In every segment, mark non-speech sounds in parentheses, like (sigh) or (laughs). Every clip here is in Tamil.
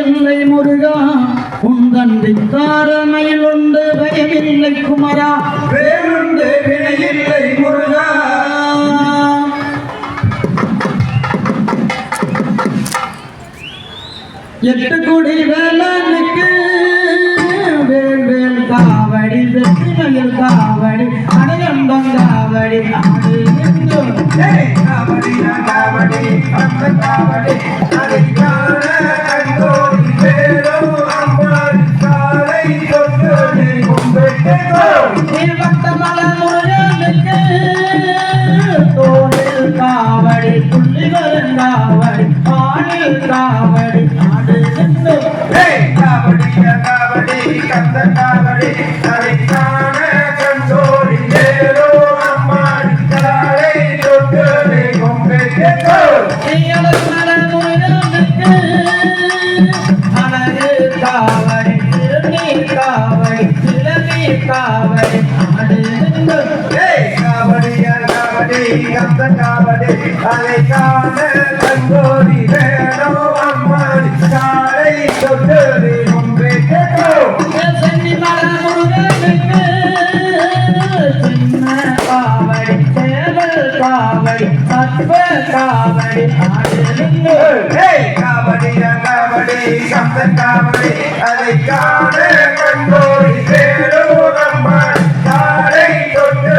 இல்லை முருகா உந்தன் வித்தாரமையில் உண்டு பயமில்லை குமரா. வேலுண்டு வினையில்லை முருகா. எட்டு குடி வேலனுக்கு வேல் வேல் காவடி வெற்றி மயில் காவடி அடையம்பம் காவடி காவடி காவடி காவடி. காவடி கந்த காவடி அதை காண கண்டோடி வேணும் காவடி கந்த காவடி அதை காண கண்டோடி தொட்டு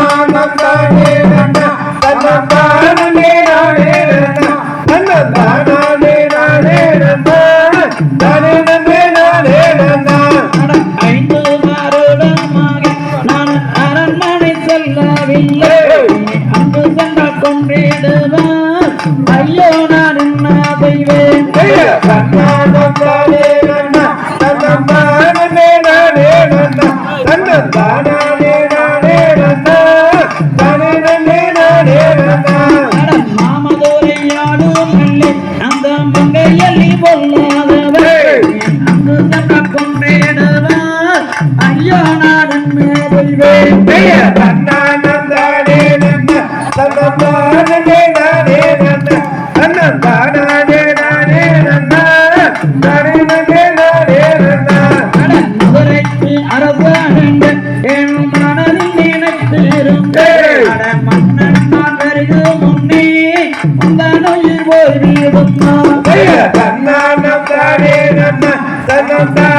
அட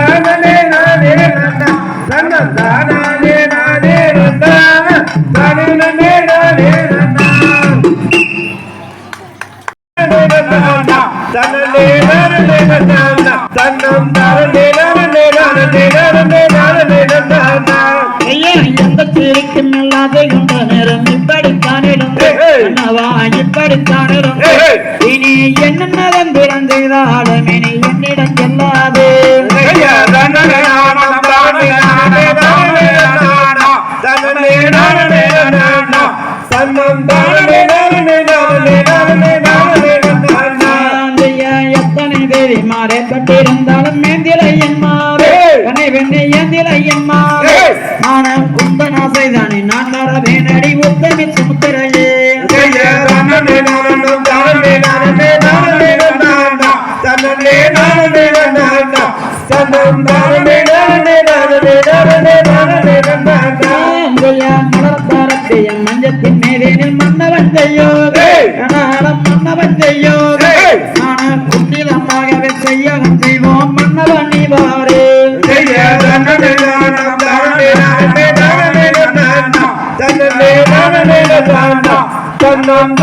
மதுரைக்கு அரசாங்க மஞ்சத்தின் மேலேனில் மன்னவன் செய்யோதே மன்னவன் செய்யோதே நான் குந்திலமாகவே செய்யகம் செய்வோம் மன்னவன் நீ வாரே தன்னம்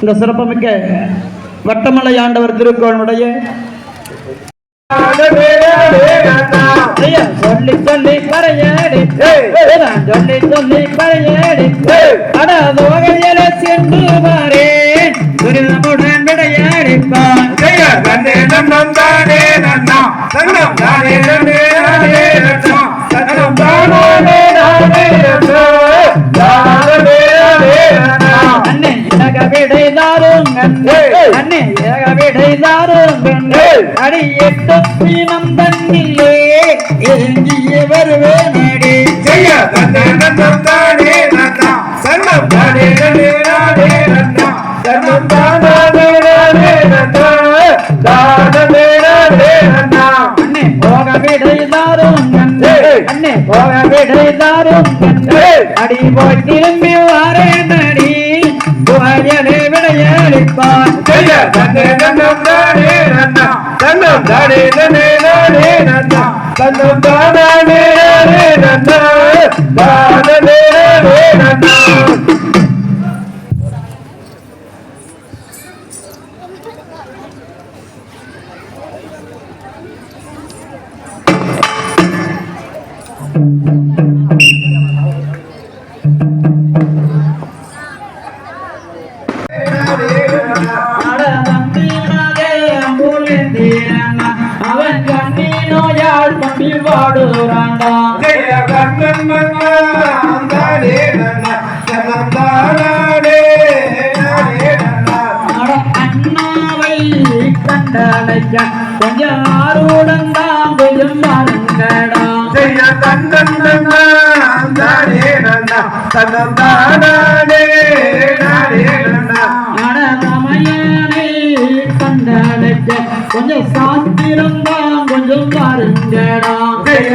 இந்த சிறப்புமிக்க வட்டமலை ஆண்டவர் திருக்கோளுடைய சொல்லி சொல்லி கரையேடி நான் சொல்லி சொல்லி கரையேடி அட தோகையில சென்று மாறேன் துரிதமுடன் விடையடிப்பான் ஜெய தன்னே நன்னம் தானே நன்னா. தன்னம் தானே நன்னே நானே நன்னா தன்னம் தானே நானே நன்னா தானே நானே நன்னா. விடை விடை. அடி எட்டு பீனம் அடி போய் திரும்பி தன்னே நன்னம் தானே நன்னா. தன்னம் தானே நன்னே நானே நன்னா. தன்னம் தானே நானே நன்னா. தானே நானே நன்னா. அட (laughs) கொஞ்சம் ஆறுடன் தான் கொஞ்சம் பாருங்கடா ஜெய கண்ணன் தானே நன்னா தன்னம் தானே நானே நன்னா அட தமையனை கொஞ்சம் சாஸ்திரம் தான் கொஞ்சம் பாருங்கடா ஜெய